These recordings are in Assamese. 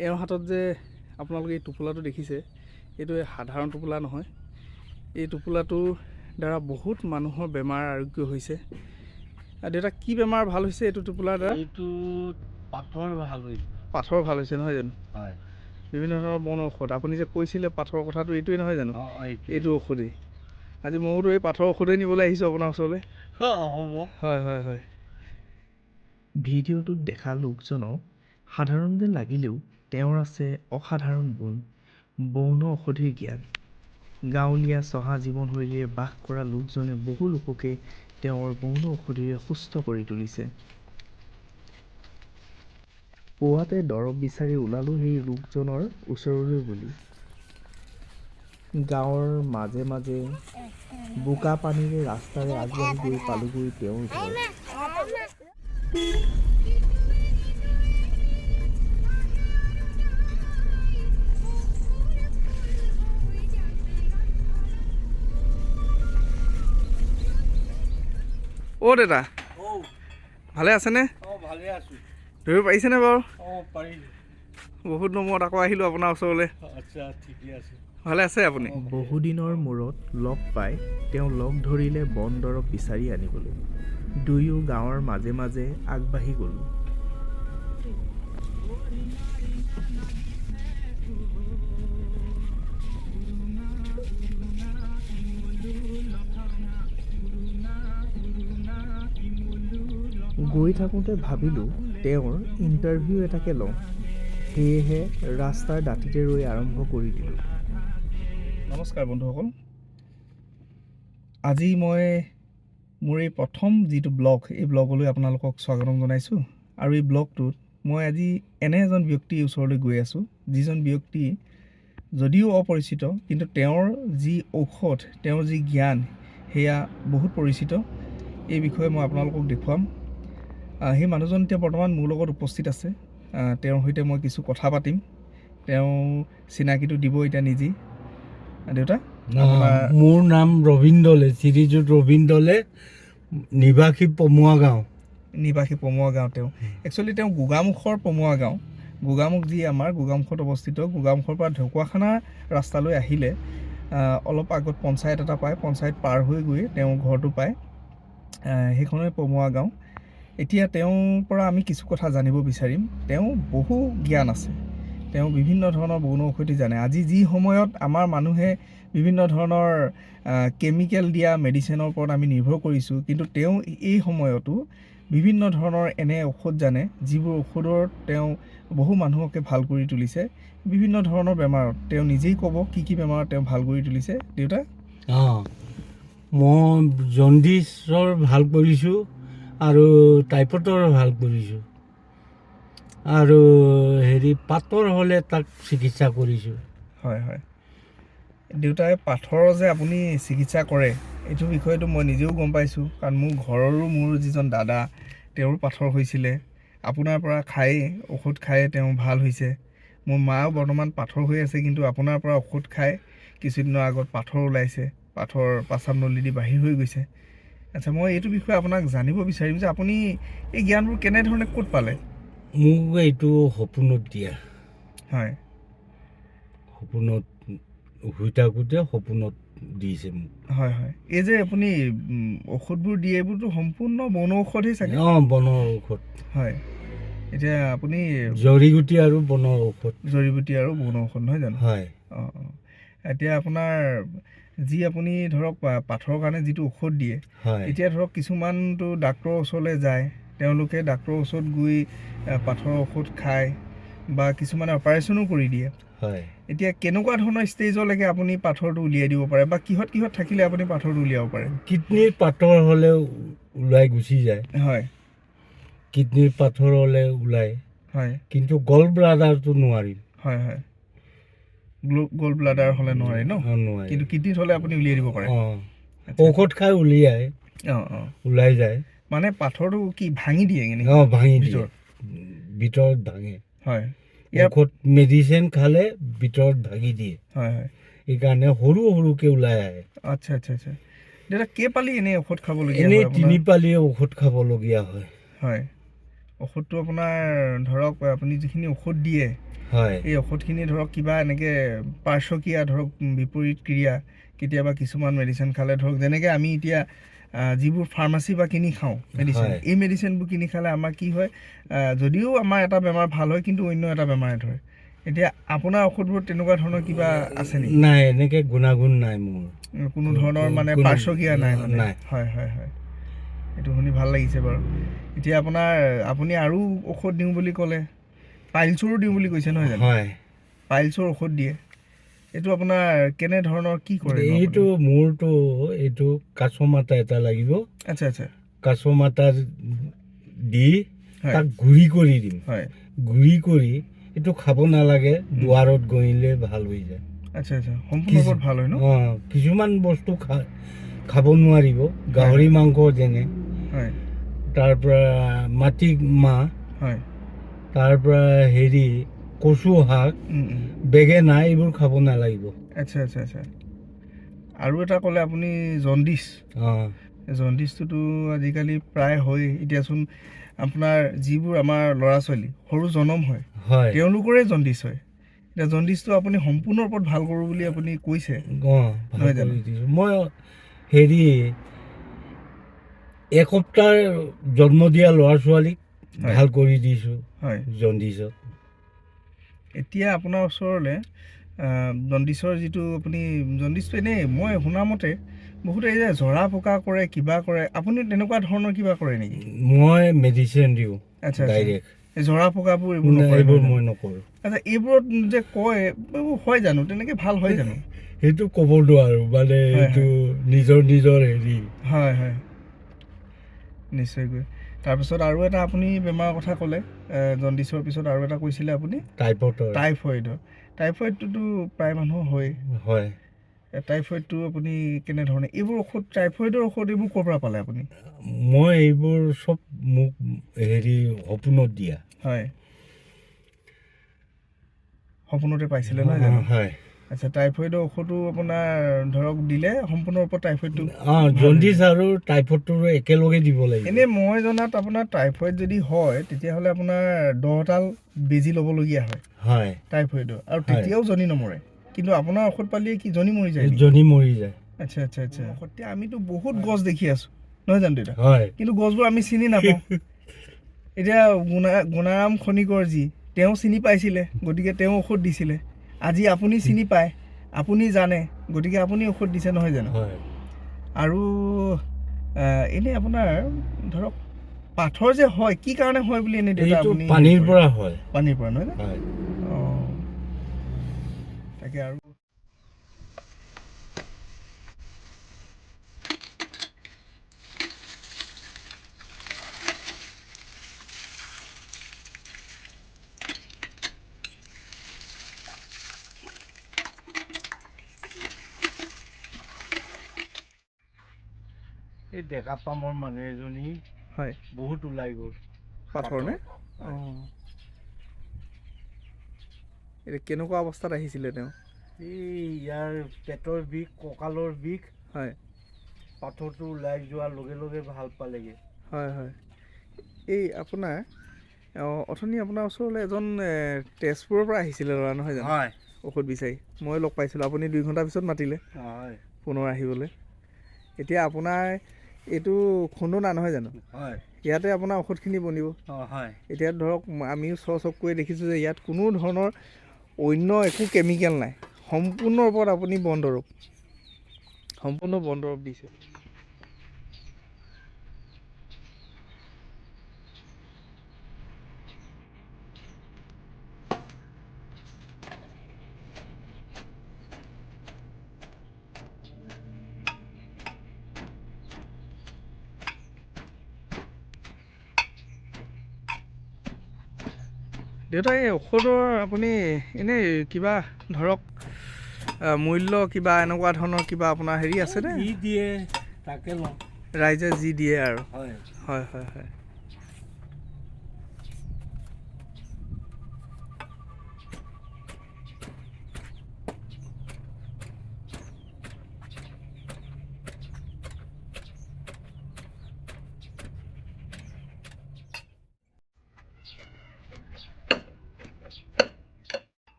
এওঁৰ হাতত যে আপোনালোকে এই টোপোলাটো দেখিছে এইটো সাধাৰণ টোপোলা নহয়। এই টোপোলাটোৰ দ্বাৰা বহুত মানুহৰ বেমাৰ আৰোগ্য হৈছে। আৰু দেউতা কি বেমাৰ ভাল হৈছে এইটো টোপোলাৰ দ্বাৰা? এইটো পাথৰ ভাল হৈছে। পাথৰ ভাল হৈছে নহয় জানো? হয়। বিভিন্ন ধৰণৰ বন ঔষধ। আপুনি যে কৈছিলে পাথৰৰ কথাটো এইটোৱে নহয় জানো? এইটো ঔষধেই। আজি ময়োতো এই পাথৰ ঔষধেই নিবলৈ আহিছোঁ আপোনাৰ ওচৰলৈ। হয় হয় হয়। ভিডিঅ'টোত দেখা লোকজনক সাধাৰণ যেন লাগিলেও তেওঁৰ আছে অসাধাৰণ গুণ বৌন ঔষধিৰ জ্ঞান। গাঁৱলীয়া চহা জীৱনশৈলীৰে বাস কৰা লোকজনে বহু লোককে তেওঁৰ বৌন ঔষধিৰে সুস্থ কৰি তুলিছে। পুৱাতে দৰৱ বিচাৰি ওলালোঁ সেই ৰোগজনৰ ওচৰলৈ বুলি। গাঁৱৰ মাজে মাজে বোকা পানীৰে ৰাস্তাৰে আগবাঢ়ি গৈ পালোগৈ তেওঁৰ ঘৰ অ' অঁ ভালে আছেনে? অঁ ভালে আছোঁ। ধৰিব পাৰিছেনে বাৰু? বহুত দিনৰ মূৰত আকৌ আহিলোঁ আপোনাৰ ওচৰলৈ। আচ্ছা ঠিকে আছে। ভালে আছে আপুনি? বহুদিনৰ মূৰত লগ পাই তেওঁ লগ ধৰিলে বন দৰৱ বিচাৰি আনিবলৈ। দুয়ো গাঁৱৰ মাজে মাজে আগবাঢ়ি গ'লোঁ। গৈ থাকোঁতে ভাবিলোঁ তেওঁৰ ইণ্টাৰভিউ এটাকে লওঁ। সেয়েহে ৰাস্তাৰ দাঁতিতে ৰৈ আৰম্ভ কৰি দিলোঁ। নমস্কাৰ বন্ধুসকল। আজি মই মোৰ এই প্ৰথম যিটো ব্লগ এই ব্লগলৈ আপোনালোকক স্বাগতম জনাইছোঁ। আৰু এই ব্লগটোত মই আজি এনে এজন ব্যক্তিৰ ওচৰলৈ গৈ আছোঁ যিজন ব্যক্তি যদিও অপৰিচিত কিন্তু তেওঁৰ যি ঔষধ তেওঁৰ যি জ্ঞান সেয়া বহুত পৰিচিত। এই বিষয়ে মই আপোনালোকক দেখুৱাম। সেই মানুহজন এতিয়া বৰ্তমান মোৰ লগত উপস্থিত আছে। তেওঁৰ সৈতে মই কিছু কথা পাতিম। তেওঁ চিনাকিটো দিব এতিয়া নিজেই। দেউতা মোৰ নাম ৰবীন দলে শ্ৰীযুত ৰবীন দলে নিবাসী পমুৱা গাঁও। নিবাসী পমুৱা গাঁও তেওঁ। একচুৱেলি তেওঁ গোগামুখৰ পমুৱা গাঁও। গোগামুখ যি আমাৰ গোগামুখত অৱস্থিত। গোগামুখৰ পৰা ঢকুৱাখানা ৰাস্তালৈ আহিলে আহ, অলপ আগত পঞ্চায়ত এটা পায়। পঞ্চায়ত পাৰ হৈ গৈ তেওঁ ঘৰটো পায়। সেইখনেই পমুৱা গাঁও। এতিয়া তেওঁৰ পৰা আমি কিছু কথা জানিব বিচাৰিম। তেওঁ বহু জ্ঞান আছে। তেওঁ বিভিন্ন ধৰণৰ বন ঔষধি জানে। আজি যি সময়ত আমাৰ মানুহে বিভিন্ন ধৰণৰ কেমিকেল দিয়া মেডিচিনৰ ওপৰত আমি নিৰ্ভৰ কৰিছোঁ, কিন্তু তেওঁ এই সময়তো বিভিন্ন ধৰণৰ এনে ঔষধ জানে, যিবোৰ ঔষধৰ তেওঁ বহু মানুহকে ভালো কৰি তুলিছে। বিভিন্ন ধৰণৰ বেমাৰত তেওঁ নিজেই ক'ব কি কি বেমাৰত তেওঁ ভালো কৰি তুলিছে। দেউতা? অঁ, মই জণ্ডিছৰ ভালো কৰিছোঁ। আৰু টাইফয়েডৰ ভাল কৰিছোঁ। আৰু হেৰি পাতৰ হ'লে তাক চিকিৎসা কৰিছোঁ। হয় হয়। দেউতাই পাথৰৰ যে আপুনি চিকিৎসা কৰে এইটো বিষয়েতো মই নিজেও গম পাইছোঁ। কাৰণ মোৰ ঘৰৰো মোৰ যিজন দাদা তেওঁৰো পাথৰ হৈছিলে। আপোনাৰ পৰা খায়েই ঔষধ খায়ে তেওঁ ভাল হৈছে। মোৰ মাও বৰ্তমান পাথৰ হৈ আছে কিন্তু আপোনাৰ পৰা ঔষধ খাই কিছুদিনৰ আগত পাথৰ ওলাইছে। পাথৰ পাচাব নলী দি বাহিৰ হৈ গৈছে। আচ্ছা মই এইটো বিষয়ে আপোনাক জানিব বিচাৰিম যে আপুনি এই জ্ঞানবোৰ কেনেধৰণে ক'ত পালে? মোক এইটো সপোনত দিয়া। হয়। সপোনত শুই থাকোঁতে সপোনত দিছে মোক। হয় হয়। এই যে আপুনি ঔষধবোৰ দিয়ে এইবোৰতো সম্পূৰ্ণ বন ঔষধেই চাগে? অঁ বনৰ ঔষধ। হয়। এতিয়া আপুনি জৰি গুটি আৰু বনৰ ঔষধ। জড়ি বুটি আৰু বন ঔষধ নহয় জানো? হয়। অঁ অঁ। এতিয়া আপোনাৰ যি আপুনি ধৰক পাথৰৰ কাৰণে যিটো ঔষধ দিয়ে এতিয়া ধৰক কিছুমানতো ডাক্তৰৰ ওচৰলৈ যায় তেওঁলোকে ডাক্তৰৰ ওচৰত গৈ পাথৰৰ ঔষধ খায় বা কিছুমানে অপাৰেশ্যনো কৰি দিয়ে। হয়। এতিয়া কেনেকুৱা ধৰণৰ ষ্টেজলৈকে আপুনি পাথৰটো উলিয়াই দিব পাৰে বা কিহত কিহত থাকিলে আপুনি পাথৰটো উলিয়াব পাৰে? কিডনীৰ পাথৰ হ'লে ওলাই গুচি যায়। হয়। কিডনীৰ পাথৰ হ'লে ওলায় হয়। কিন্তু গল ব্লাডাৰটো নোৱাৰিম হয় হয়। গ'ল্ড ব্লাডাৰ হ'লে নোৱাৰে ন? কিন্তু কিডনীত হ'লে আপুনি উলিয়াই দিব পাৰে। ঔষধ খাই উলিয়াই অঁ অঁ। ওলাই যায়। মানে পাথৰটো কি ভাঙি দিয়ে অঁ ভাঙি দিয়ে। ভিতৰত? ভাঙে। হয়। ঔষধ মেডিচিন খালে ভিতৰত ভাঙি দিয়ে। হয় হয়। সেইকাৰণে সৰু সৰুকে ওলাই আহে। আচ্ছা আচ্ছা আচ্ছা। দেউতা কেইপালি এনেই ঔষধ খাবলগীয়া এনেই? তিনি পালি ঔষধ খাবলগীয়া হয়। হয়। ঔষধটো আপোনাৰ ধৰক আপুনি যিখিনি ঔষধ দিয়ে হয়। এই ঔষধখিনি ধৰক কিবা এনেকৈ পাৰ্শ্বক্ৰিয়া ধৰক বিপৰীত ক্ৰিয়া কেতিয়াবা কিছুমান মেডিচিন খালে ধৰক যেনেকৈ আমি এতিয়া যিবোৰ ফাৰ্মাচী বা কিনি খাওঁ মেডিচিন এই মেডিচিনবোৰ কিনি খালে আমাৰ কি হয় যদিও আমাৰ এটা বেমাৰ ভালো হয় কিন্তু অন্য এটা বেমাৰে ধৰে। এতিয়া আপোনাৰ ঔষধবোৰ তেনেকুৱা ধৰণৰ কিবা আছে নেকি? নাই এনেকে গুণাগুণ নাই মোৰ। কোনো ধৰণৰ মানে পাৰ্শ্বক্ৰিয়া নাই মানে? নাই। হয় হয় হয়। এইটো শুনি ভালো লাগিছে বাৰু। এতিয়া আপোনাৰ আপুনি আৰু ঔষধ দিওঁ বুলি ক'লে? পাইলছৰো দিওঁ বুলি কৈছে নহয় জানো? হয়। পাইলছৰ ঔষধ দিয়ে। এইটো আপোনাৰ কেনে ধৰণৰ কি কৰে এইটো মোৰতো এইটো কাছ মাতা এটা লাগিব। আচ্ছা আচ্ছা। কাছ মাতা দি তাক গুৰি কৰি দিম। হয়। গুৰি কৰি এইটো খাব নালাগে দুৱাৰত গহিলে ভালো হৈ যায়। আচ্ছা আচ্ছা। সম্পূৰ্ণ ভালো হয় ন? অঁ কিছুমান বস্তু খা খাব নোৱাৰিব। গাহৰি মাংস যেনে। হয়। তাৰ পৰা মাটি মাহ হয়। তাৰ পৰা হেৰি কচু শাক। বেঙেনা এইবোৰ খাব নালাগিব। আচ্ছা আচ্ছা আচ্ছা। আৰু এটা ক'লে আপুনি জণ্ডিছ। অঁ। জণ্ডিছটোতো আজিকালি প্ৰায় হয় এতিয়াচোন আপোনাৰ যিবোৰ আমাৰ ল'ৰা ছোৱালী সৰু জনম হয় হয়। তেওঁলোকৰে জণ্ডিছ হয়। এতিয়া জণ্ডিছটো আপুনি সম্পূৰ্ণ ওপৰত ভাল কৰোঁ বুলি আপুনি কৈছে। মই হেৰি এসপ্তাহ জন্ম দিয়া ল'ৰা ছোৱালীক। ভাল কৰি দিছোঁ হয়। জণ্ডিছত এতিয়া আপোনাৰ ওচৰলৈ জণ্ডিছৰ যিটো আপুনি জণ্ডিছটো এনেই মই শুনামতে বহুতে এই যে জৰা ফুকা কৰে কিবা কৰে আপুনি তেনেকুৱা ধৰণৰ কিবা কৰে নেকি? মই মেডিচিন দিওঁ আচ্ছা ডাইৰেক্ট জৰা ফুকাবোৰ এইবোৰ এইবোৰ? মই নকৰোঁ। আচ্ছা এইবোৰত যে কয় এইবোৰ হয় জানো? তেনেকৈ ভাল হয় জানো? সেইটো ক'ব নোৱাৰোঁ মানে এইটো নিজৰ নিজৰ হেৰি। হয় হয়। নিশ্চয়কৈ। তাৰপিছত আৰু এটা আপুনি বেমাৰৰ কথা ক'লে জণ্ডিছৰ পিছত আৰু এটা কৈছিলে আপুনি। টাইপৰ টাইফইডৰ টাইফইডটোতো প্ৰায় মানুহৰ হয় হয়। এ, টাইফইডটো আপুনি কেনেধৰণে এইবোৰ ঔষধ টাইফইডৰ ঔষধ এইবোৰ ক'ৰ পৰা পালে আপুনি? মই এইবোৰ চব মোক হেৰি সপোনত দিয়া। হয়। সপোনতে পাইছিলে নহয় জানো? হয়। আচ্ছা টাইফইডৰ ঔষধো আপোনাৰ ধৰক দিলে সম্পূৰ্ণ ওপৰত টাইফইডটো অঁ জণ্ডিছ আৰু টাইফইডটো একেলগে দিব লাগিব। এনেই মই জনাত আপোনাৰ টাইফইড যদি হয় তেতিয়াহ'লে আপোনাৰ দহডাল বেজি ল'বলগীয়া হয়। হয়। টাইফইডৰ আৰু। তেতিয়াও জনি নমৰে। কিন্তু আপোনাৰ ঔষধ পালিয়ে কি জনি মৰি যায়? জনী মৰি যায়। আচ্ছা আচ্ছা আচ্ছা। সত্যি আমিতো বহুত গছ দেখি আছো। নহয় জানো দেউতা? হয়। কিন্তু গছবোৰ আমি চিনি নাপাওঁ। এতিয়া গুণা গুণাৰাম খনিকৰ যি তেওঁ চিনি পাইছিলে। গতিকে তেওঁ ঔষধ দিছিলে। আজি আপুনি চিনি পায় আপুনি জানে গতিকে আপুনি ঔষধ দিছে নহয় জানো? আৰু এনেই আপোনাৰ ধৰক পাথৰ যে হয় কি কাৰণে হয় বুলি এনেই দেউতা আপুনি পানীৰ? পৰা হয়। পানীৰ পৰা নহয় অঁ। তাকে আৰু এই ডেকা পামৰ মানুহ এজনী হয়। বহুত ওলাই গ'ল। পাথৰ নে? অঁ। এতিয়া কেনেকুৱা অৱস্থাত আহিছিলে তেওঁ? এই ইয়াৰ পেটৰ বিষ কঁকালৰ বিষ। হয়। পাথৰটো ওলাই যোৱাৰ লগে লগে ভাল পালেগে। হয় হয়। এই আপোনাৰ অথনি আপোনাৰ ওচৰলৈ এজন তেজপুৰৰ পৰা আহিছিলে ল'ৰা নহয় জানো? হয়। ঔষধ বিচাৰি। মই লগ পাইছিলোঁ। আপুনি দুই ঘণ্টাৰ পিছত মাতিলে। হয়। পুনৰ আহিবলৈ। এতিয়া আপোনাৰ এইটো খুন্দনা নহয় জানো? হয়। ইয়াতে আপোনাৰ ঔষধখিনি বনিব। অঁ হয়। এতিয়া ধৰক আমিও চ চকুৱে দেখিছোঁ যে ইয়াত কোনো ধৰণৰ অন্য একো কেমিকেল নাই। সম্পূৰ্ণ ওপৰত আপুনি বন দৰৱ। সম্পূৰ্ণ বন দৰৱ দিছে। দেউতা এই ঔষধৰ আপুনি এনেই কিবা ধৰক মূল্য কিবা এনেকুৱা ধৰণৰ কিবা আপোনাৰ হেৰি আছেনে? যি দিয়ে তাকে লওঁ। ৰাইজে যি দিয়ে আৰু। হয়। হয় হয় হয়।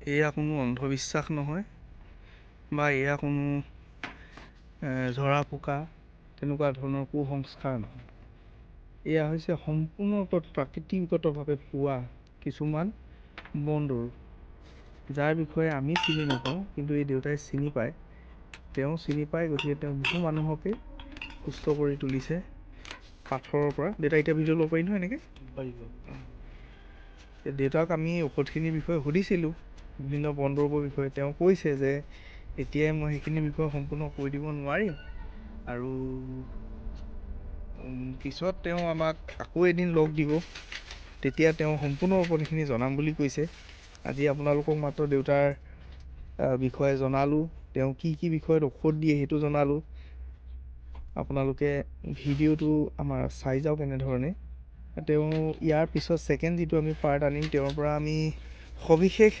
এয়া কোনো অন্ধবিশ্বাস নহয় বা এয়া কোনো জৰা ফুকা তেনেকুৱা ধৰণৰ কুসংস্কাৰ নহয়। এয়া হৈছে সম্পূৰ্ণৰূপে প্ৰাকৃতিকগতভাৱে পোৱা কিছুমান বনদৰৱ যাৰ বিষয়ে আমি চিনি নাপাওঁ কিন্তু এই দেউতাই চিনি পায়। তেওঁ চিনি পায় গতিকে তেওঁ বহু মানুহকে সুস্থ কৰি তুলিছে পাথৰৰ পৰা। দেউতা এতিয়া ভিডিঅ' ল'ব পাৰি নহয় এনেকৈ? দেউতাক আমি ঔষধখিনিৰ বিষয়ে সুধিছিলোঁ। বিভিন্ন বন দৰৱৰ বিষয়ে তেওঁ কৈছে যে এতিয়াই মই সেইখিনিৰ বিষয়ে সম্পূৰ্ণ কৈ দিব নোৱাৰিম। আৰু পিছত তেওঁ আমাক আকৌ এদিন লগ দিব। তেতিয়া তেওঁ সম্পূৰ্ণ ওপৰত সেইখিনি জনাম বুলি কৈছে। আজি আপোনালোকক মাত্ৰ দেউতাৰ বিষয়ে জনালোঁ। তেওঁ কি কি বিষয়ত ঔষধ দিয়ে সেইটো জনালোঁ। আপোনালোকে ভিডিঅ'টো আমাৰ চাই যাওক এনেধৰণে। তেওঁ ইয়াৰ পিছত ছেকেণ্ড যিটো আমি পাৰ্ট আনিম তেওঁৰ পৰা আমি সবিশেষ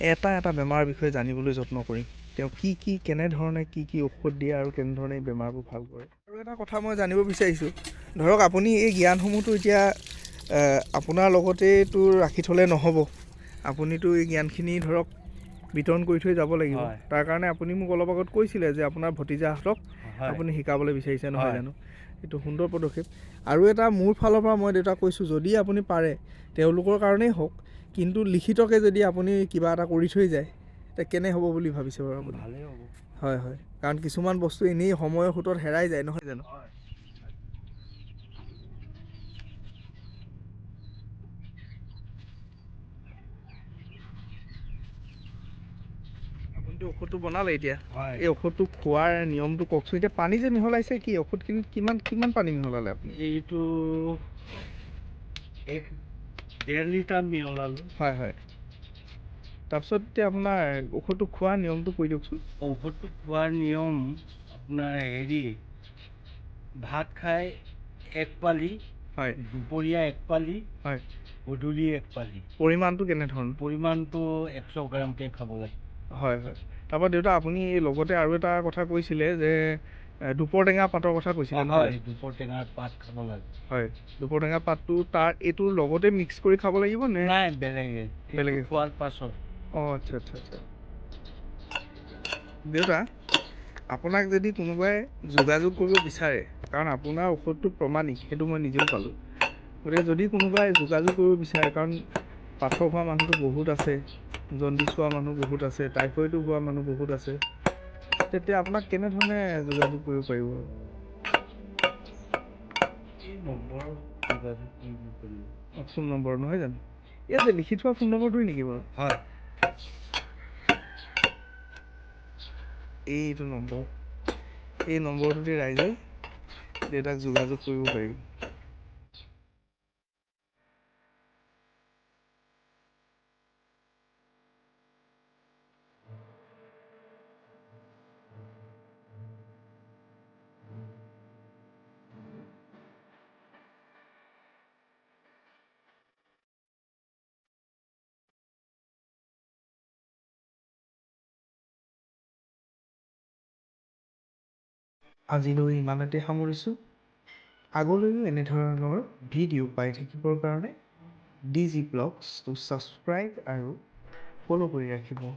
এটা এটা বেমাৰৰ বিষয়ে জানিবলৈ যত্ন কৰিম। তেওঁ কি কি কেনেধৰণে কি কি ঔষধ দিয়ে আৰু কেনেধৰণে এই বেমাৰবোৰ ভাল কৰে? আৰু এটা কথা মই জানিব বিচাৰিছোঁ। ধৰক আপুনি এই জ্ঞানসমূহতো এতিয়া আপোনাৰ লগতেতো ৰাখি থ'লে নহ'ব। আপুনিতো এই জ্ঞানখিনি ধৰক বিতৰণ কৰি থৈ যাব লাগিব। তাৰ কাৰণে আপুনি মোক অলপ আগত কৈছিলে যে আপোনাৰ ভতিজাহঁতক আপুনি শিকাবলৈ বিচাৰিছে নহয় হয়। জানো? এইটো সুন্দৰ পদক্ষেপ। আৰু এটা মোৰ ফালৰ পৰা মই দেউতাক কৈছোঁ যদি আপুনি পাৰে তেওঁলোকৰ কাৰণেই হওক কিন্তু লিখিতকৈ যদি আপুনি কিবা এটা কৰি থৈ যায় তেতিয়া কেনে হ'ব বুলি ভাবিছে বাৰু আপুনি? ভালেই হ'ব। হয় হয়। কাৰণ কিছুমান বস্তু এনেই সময়ৰ সোঁতত হেৰাই যায় নহয় জানো? আপুনিতো ঔষধটো বনালে এতিয়া? এই ঔষধটো খোৱাৰ নিয়মটো কওকচোন। এতিয়া পানী যে মিহলাইছে কি? ঔষধখিনিত কিমান কিমান পানী মিহলালে আপুনি? এইটো এক ডেৰ লিটাৰ মিহলালোঁ হয় হয়। তাৰপিছত এতিয়া আপোনাৰ ঔষধটো খোৱাৰ নিয়মটো কৈ দিয়কচোন। ঔষধটো খোৱাৰ নিয়ম আপোনাৰ হেৰি ভাত খাই এক পালি হয়। দুপৰীয়া এক পালি হয়। গধূলি এক পালি। পৰিমাণটো কেনেধৰণৰ? পৰিমাণটো একশ গ্ৰামকৈ খাব লাগে। হয় হয়। তাৰপৰা দেউতা আপুনি লগতে আৰু এটা কথা কৈছিলে যে দুপৰ টেঙা পাতৰ কথা কৈছিলে নহয়? দুপৰ টেঙাৰ পাত খাব লাগে। হয় দুপৰ টেঙা পাতটো তাৰ এইটোৰ লগতে মিক্স কৰি খাব লাগিব নে? নাই বেলেগে। বেলেগে। বেলেগে খোৱাৰ পাছত। অঁ আচ্ছা আচ্ছা আচ্ছা। দেউতা আপোনাক যদি কোনোবাই যোগাযোগ কৰিব বিচাৰে কাৰণ আপোনাৰ ঔষধটো প্ৰমাণিক সেইটো মই নিজেও পালোঁ। গতিকে যদি কোনোবাই যোগাযোগ কৰিব বিচাৰে কাৰণ পাথৰ হোৱা মানুহটো বহুত আছে জণ্ডিছ হোৱা মানুহ বহুত আছে টাইফইডো হোৱা মানুহ বহুত আছে তেতিয়া আপোনাক কেনেধৰণে যোগাযোগ কৰিব পাৰিব? ফোন নম্বৰ নহয় জানো? ইয়াত যে লিখি থোৱা ফোন নম্বৰটোৱে নেকি বাৰু? হয়। এইটো নম্বৰ। এই নম্বৰটোতে ৰাইজে দেউতাক যোগাযোগ কৰিব পাৰিব। আজিলৈ ইমানতে সামৰিছোঁ। আগলৈও এনেধৰণৰ ভিডিঅ' পাই থাকিবৰ কাৰণে ডি জি ব্লগছটো ছাবস্ক্ৰাইব আৰু ফ'ল' কৰি ৰাখিব।